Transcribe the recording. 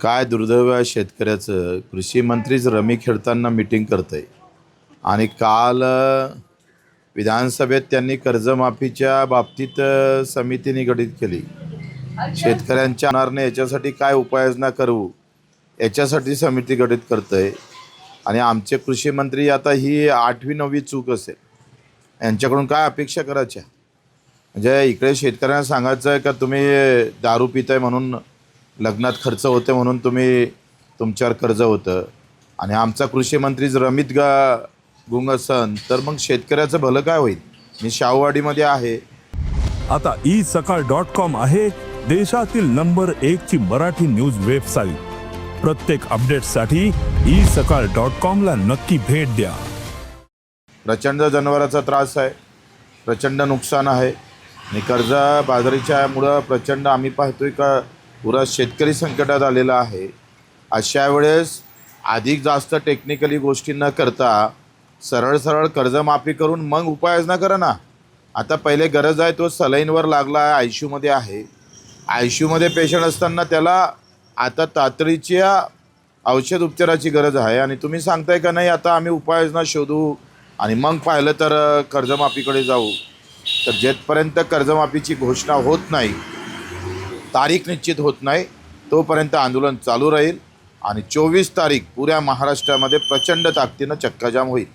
काय दुर्दैव आहे शेतकऱ्याचं? कृषी मंत्रीच रमी खेळताना मिटिंग करतं आहे आणि काल विधानसभेत त्यांनी कर्जमाफीच्या बाबतीत समिती निगडित केली. शेतकऱ्यांच्या अनारने याच्यासाठी काय उपाययोजना करू याच्यासाठी समिती गठीत करतं आहे आणि आमचे कृषी मंत्री आता ही आठवी नववी चूक असेल. यांच्याकडून काय अपेक्षा करायच्या? म्हणजे इकडे शेतकऱ्यांना सांगायचं आहे का तुम्ही दारू पिताय म्हणून लग्नात खर्च होते म्हणून तुम्ही तुमच्यावर कर्ज होतं. आणि आमचा कृषी मंत्री जर रमित गा गुंग असन तर मग शेतकऱ्याचं भलं काय होईल? मी शाहूवाडीमध्ये आहे. आता ई सकाळ डॉट कॉम आहे देशातील नंबर एक ची मराठी न्यूज वेबसाईट. प्रत्येक अपडेटसाठी ई सकाळ डॉट कॉम ला नक्की भेट द्या. प्रचंड जनावराचा त्रास आहे. प्रचंड नुकसान आहे. आणि कर्ज बाजारीच्यामुळं प्रचंड आम्ही पाहतोय का पुरा शेतकरी संकटात आलेला आहे. अशा वेळेस अधिक जास्त टेक्निकली गोष्टी न करता सरळ सरळ कर्जमाफी करून मग उपाययोजना करा ना. आता पहिले गरज आहे तो सलाईनवर लागला आहे आय यूमध्ये आहे. आय यूमध्ये पेशंट असताना त्याला आता तातडीच्या औषध उपचाराची गरज आहे आणि तुम्ही सांगताय का नाही आता आम्ही उपाययोजना शोधू आणि मग पाहिलं तर कर्जमाफीकडे जाऊ. तर जेथपर्यंत कर्जमाफीची घोषणा होत नाही तारीख निश्चित होत नाही तोपर्यंत आंदोलन चालू राहील आणि चोवीस तारीख पुऱ्या महाराष्ट्रामध्ये प्रचंड ताकदीनं चक्काजाम होईल.